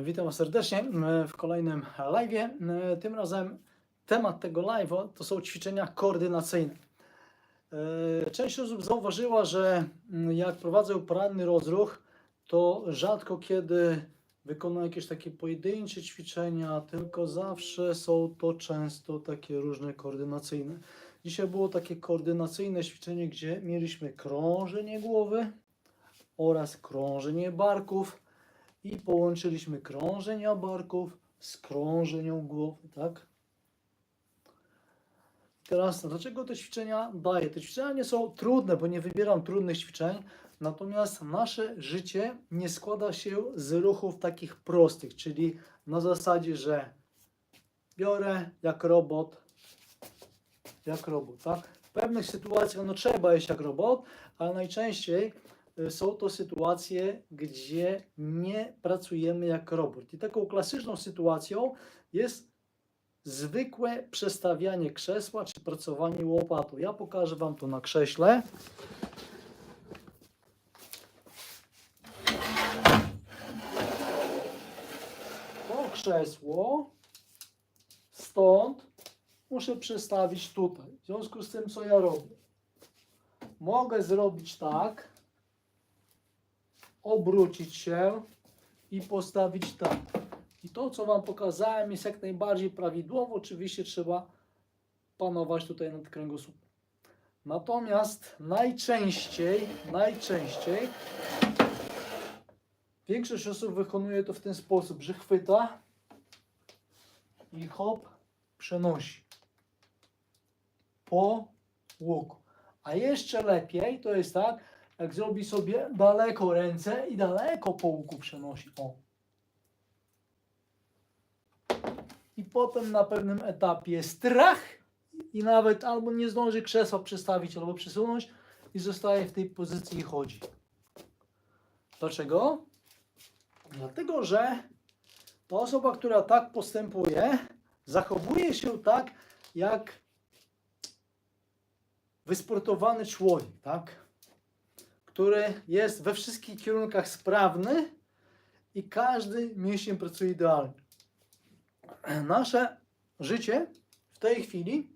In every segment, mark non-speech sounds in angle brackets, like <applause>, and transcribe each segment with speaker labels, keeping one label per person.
Speaker 1: Witam serdecznie e, w kolejnym live. Tym razem temat tego live'a to są ćwiczenia koordynacyjne. E, Część osób zauważyła, że mm, jak prowadzę poranny rozruch, to rzadko kiedy wykonuję jakieś takie pojedyncze ćwiczenia, tylko zawsze są to często takie różne koordynacyjne. Dzisiaj było takie koordynacyjne ćwiczenie, gdzie mieliśmy krążenie głowy oraz krążenie barków i połączyliśmy krążenia barków z krążeniem głowy, tak? Teraz, dlaczego te ćwiczenia daję? Te ćwiczenia nie są trudne, bo nie wybieram trudnych ćwiczeń, natomiast nasze życie nie składa się z ruchów takich prostych, czyli na zasadzie, że biorę jak robot, jak robot, tak? W pewnych sytuacjach no trzeba jeść jak robot, ale najczęściej są to sytuacje, gdzie nie pracujemy jak robot. I taką klasyczną sytuacją jest zwykłe przestawianie krzesła czy pracowanie łopatą. Ja pokażę Wam to na krześle. To krzesło stąd muszę przestawić tutaj. W związku z tym, co ja robię? Mogę zrobić tak, obrócić się i postawić tak. I to, co Wam pokazałem, jest jak najbardziej prawidłowo. Oczywiście trzeba panować tutaj nad kręgosłupem. Natomiast najczęściej, najczęściej większość osób wykonuje to w ten sposób, że chwyta i hop, przenosi po łuku. A jeszcze lepiej to jest tak, jak zrobi sobie daleko ręce i daleko po łuku przenosi. O. I potem na pewnym etapie strach i nawet albo nie zdąży krzesła przestawić, albo przesunąć i zostaje w tej pozycji i chodzi. Dlaczego? Dlatego, że ta osoba, która tak postępuje, zachowuje się tak, jak wysportowany człowiek, tak? Który jest we wszystkich kierunkach sprawny i każdy mięsień pracuje idealnie. Nasze życie w tej chwili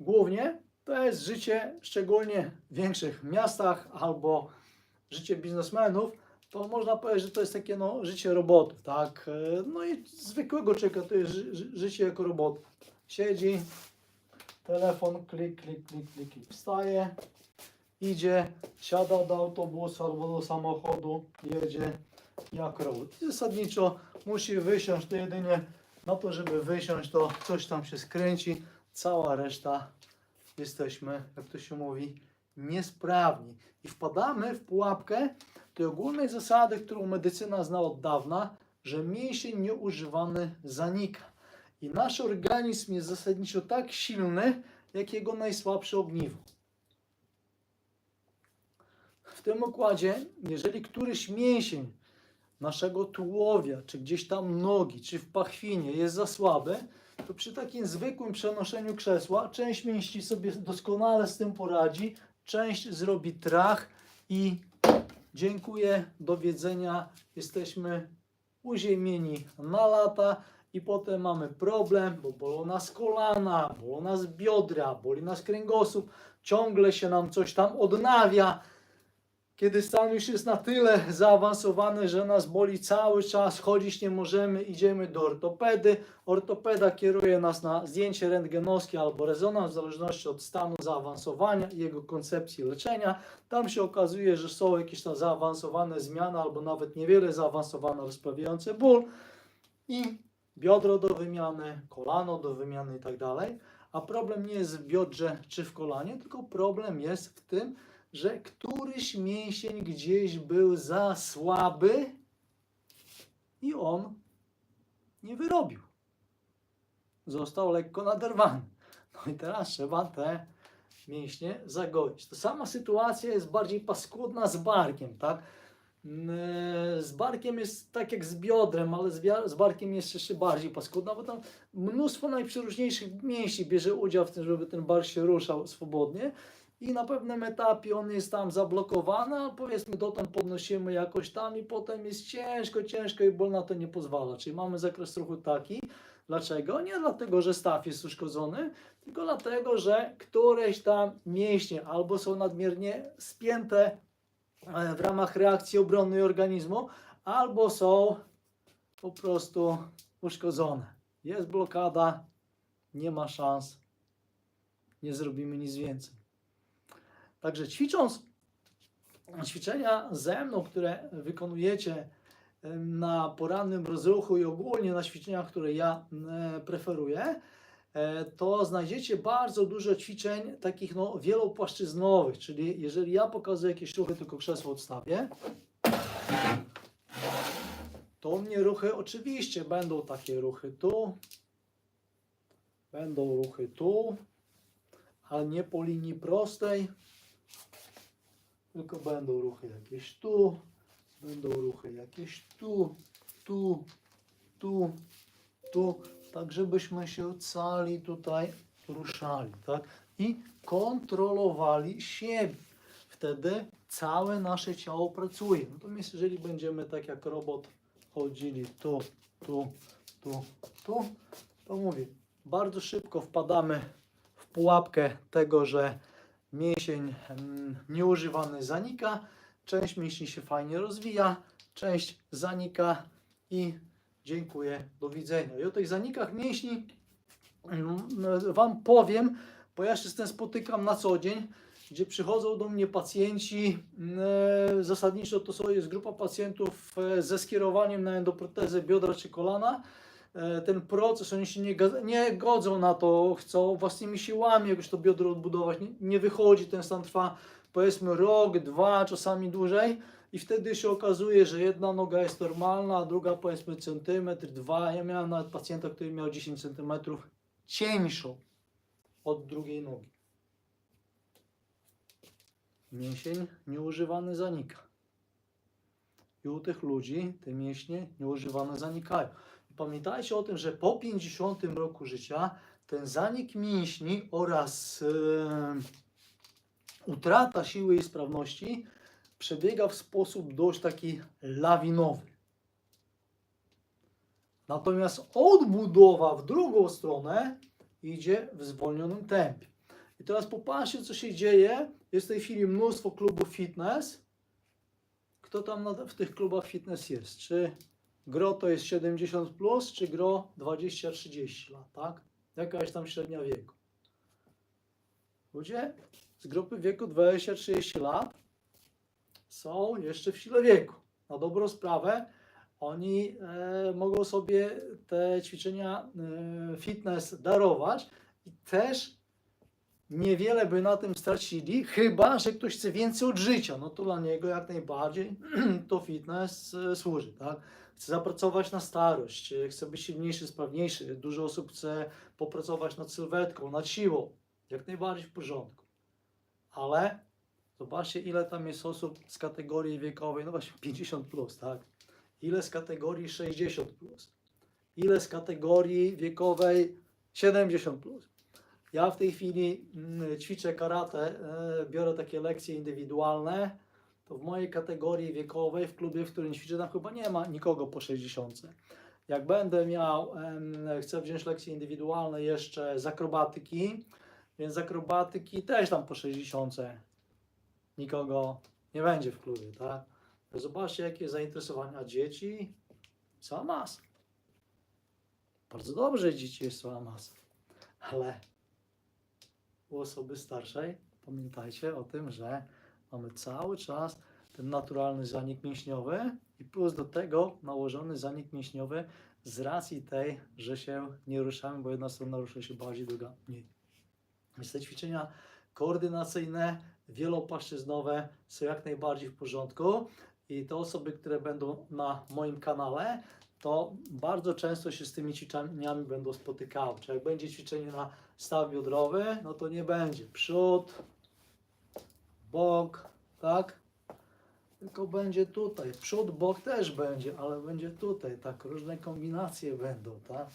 Speaker 1: głównie to jest życie szczególnie w większych miastach albo życie biznesmenów, to można powiedzieć, że to jest takie no, życie robotów, tak? No i zwykłego człowieka to jest ży życie jako robot. Siedzi, telefon, klik, klik, klik, klik, klik. Wstaje, idzie, siada do autobusu albo do samochodu, jedzie jak robot. I zasadniczo musi wysiąść to jedynie na to, żeby wysiąść, to coś tam się skręci, cała reszta jesteśmy, jak to się mówi, niesprawni. I wpadamy w pułapkę tej ogólnej zasady, którą medycyna zna od dawna, że mięsień nieużywany zanika. I nasz organizm jest zasadniczo tak silny, jak jego najsłabsze ogniwo. W tym układzie, jeżeli któryś mięsień naszego tułowia, czy gdzieś tam nogi, czy w pachwinie jest za słaby, to przy takim zwykłym przenoszeniu krzesła część mięśni sobie doskonale z tym poradzi, część zrobi trach i dziękuję, do wiedzenia, jesteśmy uziemieni na lata i potem mamy problem, bo bolą nas kolana, bolą nas biodra, boli nas kręgosłup, ciągle się nam coś tam odnawia, kiedy stan już jest na tyle zaawansowany, że nas boli cały czas, chodzić nie możemy, idziemy do ortopedy. Ortopeda kieruje nas na zdjęcie rentgenowskie albo rezonans, w zależności od stanu zaawansowania i jego koncepcji leczenia. Tam się okazuje, że są jakieś tam zaawansowane zmiany, albo nawet niewiele zaawansowane, rozprawiające ból. I biodro do wymiany, kolano do wymiany i tak dalej. A problem nie jest w biodrze czy w kolanie, tylko problem jest w tym, że któryś mięsień gdzieś był za słaby i on nie wyrobił. Został lekko naderwany. No i teraz trzeba te mięśnie zagoić. To sama sytuacja jest bardziej paskudna z barkiem, tak? Mm, Z barkiem jest tak jak z biodrem, ale z, barkiem jest jeszcze bardziej paskudna, bo tam mnóstwo najprzeróżniejszych mięśni bierze udział w tym, żeby ten bark się ruszał swobodnie. I na pewnym etapie on jest tam zablokowany, a powiedzmy dotąd podnosimy jakoś tam i potem jest ciężko, ciężko i ból na to nie pozwala. Czyli mamy zakres ruchu taki. Dlaczego? Nie dlatego, że staw jest uszkodzony, tylko dlatego, że któreś tam mięśnie albo są nadmiernie spięte e, w ramach reakcji obronnej organizmu, albo są po prostu uszkodzone. Jest blokada, nie ma szans, nie zrobimy nic więcej. Także ćwicząc ćwiczenia ze mną, które wykonujecie na porannym rozruchu i ogólnie na ćwiczeniach, które ja preferuję, e, to znajdziecie bardzo dużo ćwiczeń takich no, wielopłaszczyznowych, czyli jeżeli ja pokazuję jakieś ruchy, tylko krzesło odstawię, to u mnie ruchy oczywiście będą takie ruchy tu, będą ruchy tu, ale nie po linii prostej, tylko będą ruchy jakieś tu, będą ruchy jakieś tu, tu, tu, tu, tak żebyśmy się cali tutaj ruszali, tak? I kontrolowali siebie. Wtedy całe nasze ciało pracuje. Natomiast jeżeli będziemy tak jak robot chodzili tu, tu, tu, tu, to mówię, bardzo szybko wpadamy w pułapkę tego, że mięsień nieużywany zanika, część mięśni się fajnie rozwija, część zanika i dziękuję, do widzenia. I o tych zanikach mięśni Wam powiem, bo ja się z tym spotykam na co dzień, gdzie przychodzą do mnie pacjenci, zasadniczo to jest grupa pacjentów e, ze skierowaniem na endoprotezę biodra czy kolana, ten proces, oni się nie, nie godzą na to, chcą własnymi siłami jakoś to biodro odbudować, nie, nie wychodzi, ten stan trwa powiedzmy rok, dwa, czasami dłużej i wtedy się okazuje, że jedna noga jest normalna, a druga powiedzmy centymetr, dwa, ja miałem nawet pacjenta, który miał 10 centymetrów cieńszą od drugiej nogi. Mięsień nieużywany zanika. I u tych ludzi te mięśnie nieużywane zanikają. Pamiętajcie o tym, że po 50 roku życia ten zanik mięśni oraz e, utrata siły i sprawności przebiega w sposób dość taki lawinowy. Natomiast odbudowa w drugą stronę idzie w zwolnionym tempie. I teraz popatrzcie, co się dzieje. Jest w tej chwili mnóstwo klubów fitness. Kto tam w tych klubach fitness jest? Czy gro to jest 70, plus, czy gro 20-30 lat, tak? Jakaś tam średnia wieku. Ludzie z grupy wieku 20-30 lat są jeszcze w sile wieku. Na dobrą sprawę oni e, mogą sobie te ćwiczenia e, fitness darować i też niewiele by na tym stracili, chyba że ktoś chce więcej od życia. No to dla niego jak najbardziej <clears throat> to fitness e, służy, tak? Chce zapracować na starość, e, chce być silniejszy, sprawniejszy. Dużo osób chce popracować nad sylwetką, nad siłą. Jak najbardziej w porządku. Ale zobaczcie, ile tam jest osób z kategorii wiekowej, no właśnie 50 plus, tak? Ile z kategorii 60 plus? Ile z kategorii wiekowej 70 plus? Ja w tej chwili mm, ćwiczę karate, e, biorę takie lekcje indywidualne. To w mojej kategorii wiekowej, w klubie, w którym ćwiczę, tam chyba nie ma nikogo po 60. Jak będę miał, chcę wziąć lekcje indywidualne jeszcze z akrobatyki, więc z akrobatyki też tam po 60 nikogo nie będzie w klubie, tak? Zobaczcie, jakie zainteresowania dzieci. Cała masa. Bardzo dobrze, dzieci jest cała masa. Ale u osoby starszej pamiętajcie o tym, że mamy cały czas ten naturalny zanik mięśniowy i plus do tego nałożony zanik mięśniowy z racji tej, że się nie ruszamy, bo jedna strona rusza się bardziej, druga mniej. Więc te ćwiczenia koordynacyjne, wielopłaszczyznowe są jak najbardziej w porządku i te osoby, które będą na moim kanale, to bardzo często się z tymi ćwiczeniami będą spotykały. Czy jak będzie ćwiczenie na staw biodrowy, no to nie będzie przód, bok, tak? Tylko będzie tutaj. Przód, bok też będzie, ale będzie tutaj, tak? Różne kombinacje będą, tak?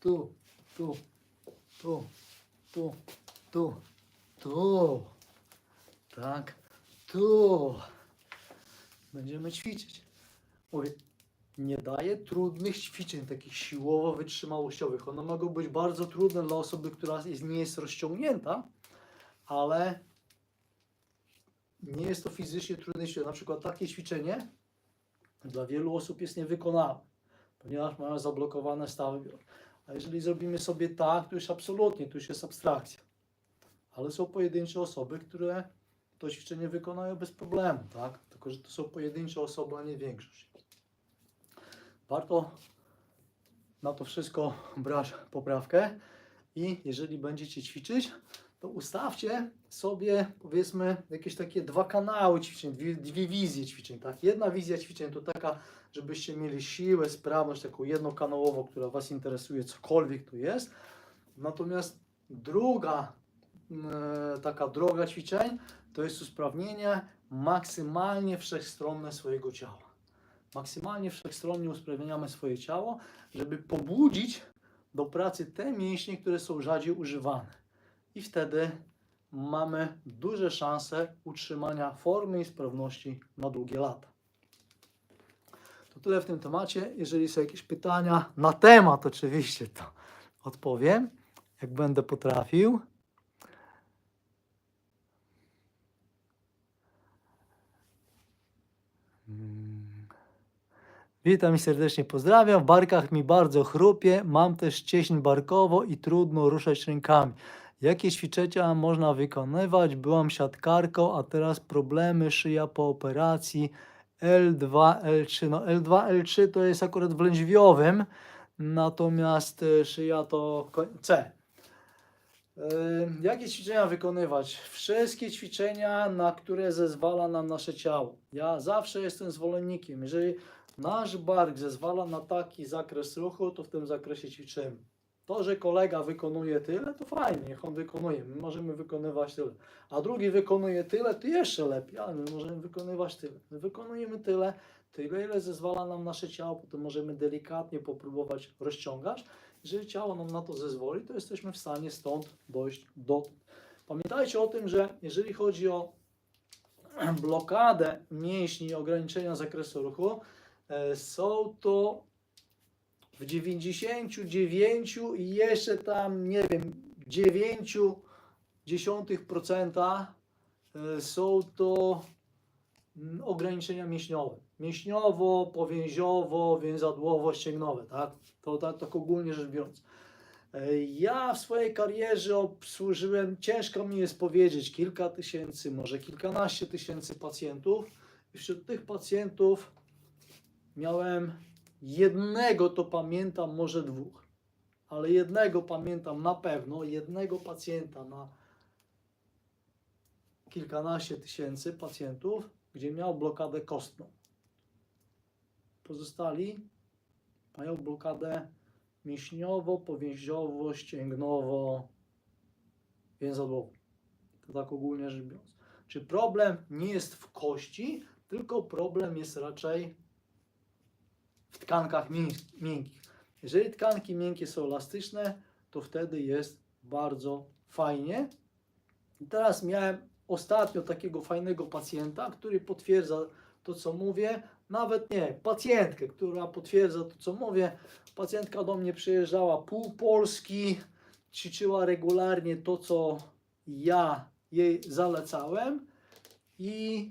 Speaker 1: Tu, tu, tu, tu, tu, tu. Tak. Tu. Będziemy ćwiczyć. Mówię, nie daje trudnych ćwiczeń, takich siłowo-wytrzymałościowych. One mogą być bardzo trudne dla osoby, która nie jest rozciągnięta, ale nie jest to fizycznie trudne ćwiczenie. Na przykład takie ćwiczenie dla wielu osób jest niewykonalne, ponieważ mają zablokowane stawy biodra. A jeżeli zrobimy sobie tak, to już absolutnie, to już jest abstrakcja. Ale są pojedyncze osoby, które to ćwiczenie wykonają bez problemu, tak? Tylko, że to są pojedyncze osoby, a nie większość. Warto na to wszystko brać poprawkę i jeżeli będziecie ćwiczyć, to ustawcie sobie powiedzmy jakieś takie dwa kanały ćwiczeń, dwie, dwie wizje ćwiczeń. Tak? Jedna wizja ćwiczeń to taka, żebyście mieli siłę, sprawność taką jednokanałową, która Was interesuje, cokolwiek to jest. Natomiast druga e, taka droga ćwiczeń to jest usprawnienie maksymalnie wszechstronne swojego ciała. Maksymalnie wszechstronnie usprawniamy swoje ciało, żeby pobudzić do pracy te mięśnie, które są rzadziej używane. I wtedy mamy duże szanse utrzymania formy i sprawności na długie lata. To tyle w tym temacie. Jeżeli są jakieś pytania na temat, oczywiście, to odpowiem, jak będę potrafił. Mm. Witam i serdecznie pozdrawiam. W barkach mi bardzo chrupie, mam też cieśń barkowo i trudno ruszać rękami. Jakie ćwiczenia można wykonywać? Byłam siatkarką, a teraz problemy szyja po operacji L2, L3. No L2, L3 to jest akurat w lędźwiowym, natomiast e, szyja to C. Yy, Jakie ćwiczenia wykonywać? Wszystkie ćwiczenia, na które zezwala nam nasze ciało. Ja zawsze jestem zwolennikiem. Jeżeli nasz bark zezwala na taki zakres ruchu, to w tym zakresie ćwiczymy. To, że kolega wykonuje tyle, to fajnie, niech on wykonuje. My możemy wykonywać tyle. A drugi wykonuje tyle, to jeszcze lepiej, ale my możemy wykonywać tyle. My wykonujemy tyle, tyle, ile zezwala nam nasze ciało, potem możemy delikatnie popróbować rozciągać. Jeżeli ciało nam na to zezwoli, to jesteśmy w stanie stąd dojść do. Pamiętajcie o tym, że jeżeli chodzi o <clears throat> blokadę mięśni i ograniczenia zakresu ruchu, e, są to w 99 i jeszcze tam, nie wiem, 9 dziesiątych procenta e, są to mm, ograniczenia mięśniowe. Mięśniowo, powięziowo, więzadłowo, ścięgnowe, tak? To tak, tak ogólnie rzecz biorąc. E, Ja w swojej karierze obsłużyłem, ciężko mi jest powiedzieć, kilka tysięcy, może kilkanaście tysięcy pacjentów. I wśród tych pacjentów miałem jednego, to pamiętam, może dwóch, ale jednego pamiętam na pewno, jednego pacjenta na kilkanaście tysięcy pacjentów, gdzie miał blokadę kostną. Pozostali mają blokadę mięśniowo, powięziowo, ścięgnowo, więzadłową. To tak ogólnie rzecz biorąc. Czy problem nie jest w kości, tylko problem jest raczej w tkankach mięk- miękkich. Jeżeli tkanki miękkie są elastyczne, to wtedy jest bardzo fajnie. I teraz miałem ostatnio takiego fajnego pacjenta, który potwierdza to, co mówię. Nawet nie, pacjentkę, która potwierdza to, co mówię. Pacjentka do mnie przyjeżdżała pół Polski, ćwiczyła regularnie to, co ja jej zalecałem i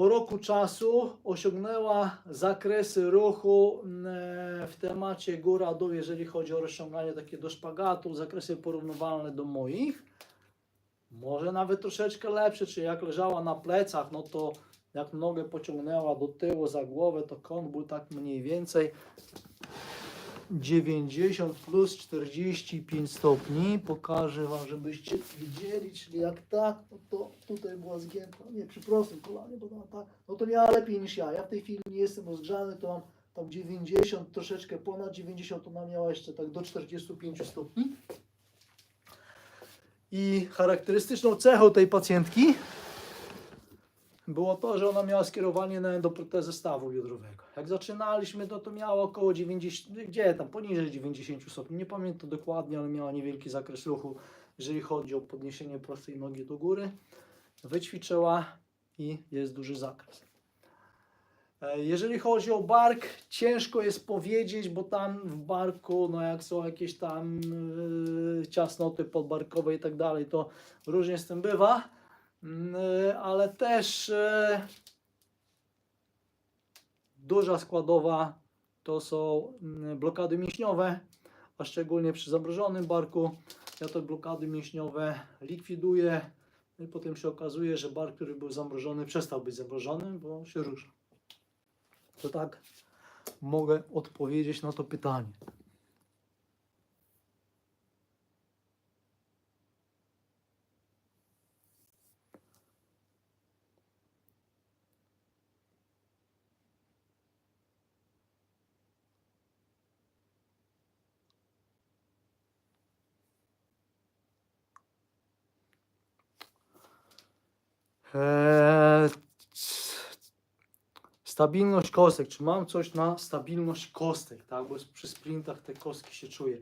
Speaker 1: po roku czasu osiągnęła zakresy ruchu mm, w temacie góra-dół, jeżeli chodzi o rozciąganie takie do szpagatu, zakresy porównywalne do moich. Może nawet troszeczkę lepsze, czyli jak leżała na plecach, no to jak nogę pociągnęła do tyłu za głowę, to kąt był tak mniej więcej 90 plus 45 stopni. Pokażę Wam, żebyście widzieli, czyli jak tak, no to tutaj była zgięta, nie przy prostym kolanie, bo tam tak, no to miała lepiej niż ja. Ja w tej chwili nie jestem rozgrzany, to mam tam 90, troszeczkę ponad 90, ona miała jeszcze tak do 45 stopni. I charakterystyczną cechą tej pacjentki było to, że ona miała skierowanie na endoprotezę stawu biodrowego. Jak zaczynaliśmy, to to miała około 90, gdzie tam, poniżej 90 stopni, nie pamiętam dokładnie, ale miała niewielki zakres ruchu. jeżeli chodzi o podniesienie prostej nogi do góry, wyćwiczyła i jest duży zakres. E, Jeżeli chodzi o bark, ciężko jest powiedzieć, bo tam w barku, no jak są jakieś tam yy, ciasnoty podbarkowe i tak dalej, to różnie z tym bywa, ale też yy, duża składowa to są mm, blokady mięśniowe, a szczególnie przy zamrożonym barku. Ja te blokady mięśniowe likwiduję no i potem się okazuje, że bark, który był zamrożony, przestał być zamrożony, bo się rusza. To tak mogę odpowiedzieć na to pytanie. Eee, stabilność kostek. Czy mam coś na stabilność kostek? Tak, bo przy sprintach te kostki się czuje.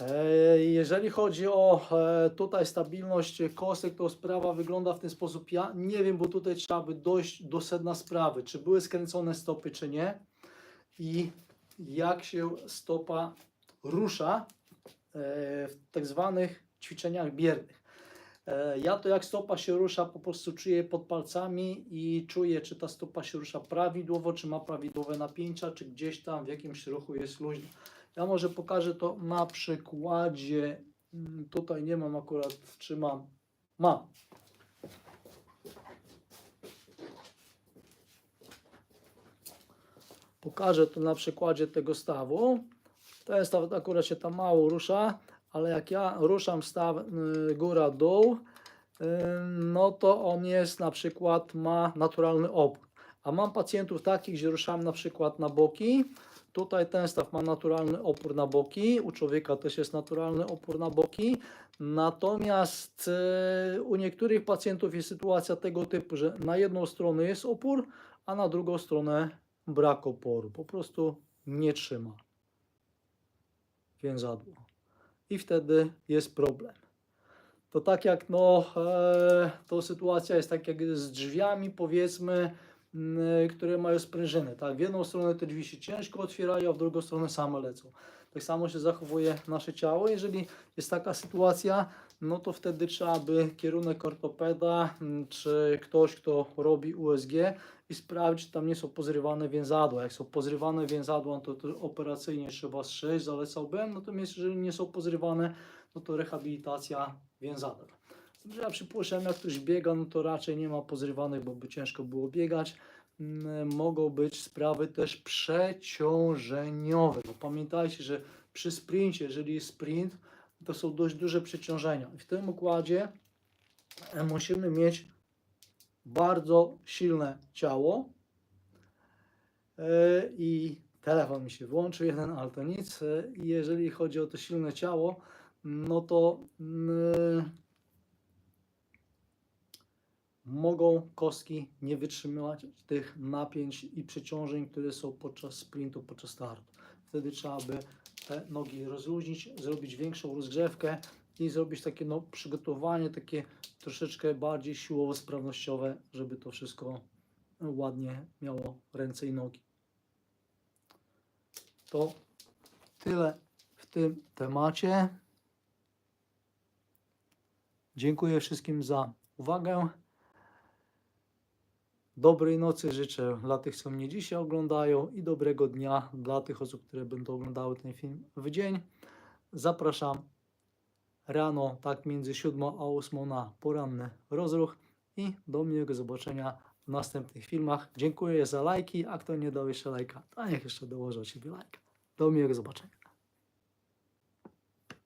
Speaker 1: Eee, jeżeli chodzi o e, tutaj stabilność kostek, to sprawa wygląda w ten sposób. Ja nie wiem, bo tutaj trzeba by dojść do sedna sprawy, czy były skręcone stopy, czy nie. I jak się stopa rusza w tak zwanych ćwiczeniach biernych. E, Ja to jak stopa się rusza, po prostu czuję pod palcami i czuję, czy ta stopa się rusza prawidłowo, czy ma prawidłowe napięcia, czy gdzieś tam w jakimś ruchu jest luźna. Ja może pokażę to na przykładzie. Mm, Tutaj nie mam akurat, czy mam. Mam. Pokażę to na przykładzie tego stawu. Ten staw akurat się tam mało rusza, ale jak ja ruszam staw y, góra-dół, y, no to on jest na przykład, ma naturalny opór. A mam pacjentów takich, gdzie ruszam na przykład na boki. Tutaj ten staw ma naturalny opór na boki, u człowieka też jest naturalny opór na boki. Natomiast y, u niektórych pacjentów jest sytuacja tego typu, że na jedną stronę jest opór, a na drugą stronę brak oporu. Po prostu nie trzyma więzadło. I wtedy jest problem. To tak jak no, e, to sytuacja jest tak jak z drzwiami, powiedzmy, mm, które mają sprężyny. Tak? W jedną stronę te drzwi się ciężko otwierają, a w drugą stronę same lecą. Tak samo się zachowuje nasze ciało. Jeżeli jest taka sytuacja, no to wtedy trzeba by kierunek ortopeda, mm, czy ktoś, kto robi USG i sprawdzić, czy tam nie są pozrywane więzadła. Jak są pozrywane więzadła, to, to operacyjnie trzeba strzeć, zalecałbym. Natomiast jeżeli nie są pozrywane, no to rehabilitacja więzadeł. Ja przypuszczam, jak ktoś biega, no to raczej nie ma pozrywanych, bo by ciężko było biegać. Mm, Mogą być sprawy też przeciążeniowe. Bo pamiętajcie, że przy sprincie, jeżeli jest sprint, to są dość duże przeciążenia. W tym układzie e, musimy mieć bardzo silne ciało. E, I telefon mi się włączył, jeden, ale to nic. E, jeżeli chodzi o to silne ciało, no to mm, mogą kostki nie wytrzymywać tych napięć i przeciążeń, które są podczas sprintu, podczas startu. Wtedy trzeba by te nogi rozluźnić, zrobić większą rozgrzewkę i zrobić takie no, przygotowanie, takie troszeczkę bardziej siłowo-sprawnościowe, żeby to wszystko ładnie miało ręce i nogi. To tyle w tym temacie. Dziękuję wszystkim za uwagę. Dobrej nocy życzę dla tych, co mnie dzisiaj oglądają i dobrego dnia dla tych osób, które będą oglądały ten film w dzień. Zapraszam rano, tak między 7 a 8 na poranny rozruch i do miłego zobaczenia w następnych filmach. Dziękuję za lajki, a kto nie dał jeszcze lajka, to niech jeszcze dołoży od siebie lajka. Do miłego zobaczenia.